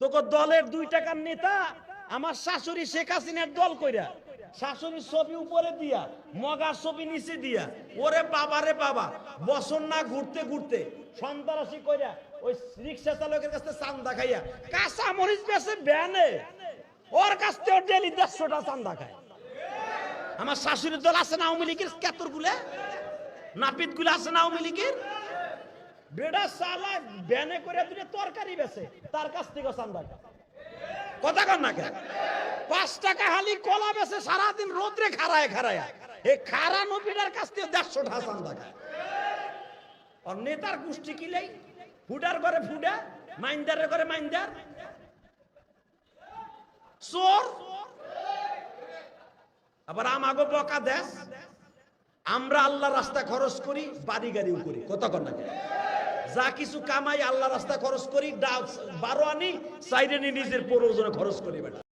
তোকে দলের দুই টাকার নেতা, আমার শাশুড়ি শেখ হাসিনার দল কইরা। শাশুড়ির ছবি উপরে দিয়া মগার ছবি নিচে দিয়া। ওরে বাবা রে বাবা বছর না ঘুরতে ঘুরতে সন্ত্রাসী কইরা ওই রিক্সা চালকের কাছে চান্দা খাইয়া কাঁচা মরিচ বেছে ব্যানে। ওর কাছ থেকে ডেলি দেড়শোটা চান্দা খায়। আমার শাশুড়ির দল আছে না আওয়ামী লীগের? কেতরগুলা? নাপিতগুলা আছে না আওয়ামী লীগের? বেড়া সালা ব্যানে করে দিলে তরকারি বেছে, তার কাছ থেকে চান্দা। কথা কর না কেন? পাঁচ টাকা হালি কলা বেছে সারাদিন রোদ্রে খারায় খারায় এই খারা নবীটার কাছ থেকে দেড়শো টা চান্দা আর নেতার গোষ্ঠী কিলেই ফুডার করে ফুডা, মাইন্দারের করে মাইন্দার। চোর। আবার আমাগো বকা দেশ আমরা আল্লাহ রাস্তা খরচ করি বাড়ি গাড়িও করি কত কেন? যা কিছু কামাই আল্লাহ রাস্তা খরচ করি বারো আনি, সাইডে নিজের প্রয়োজনে খরচ করি বেটা।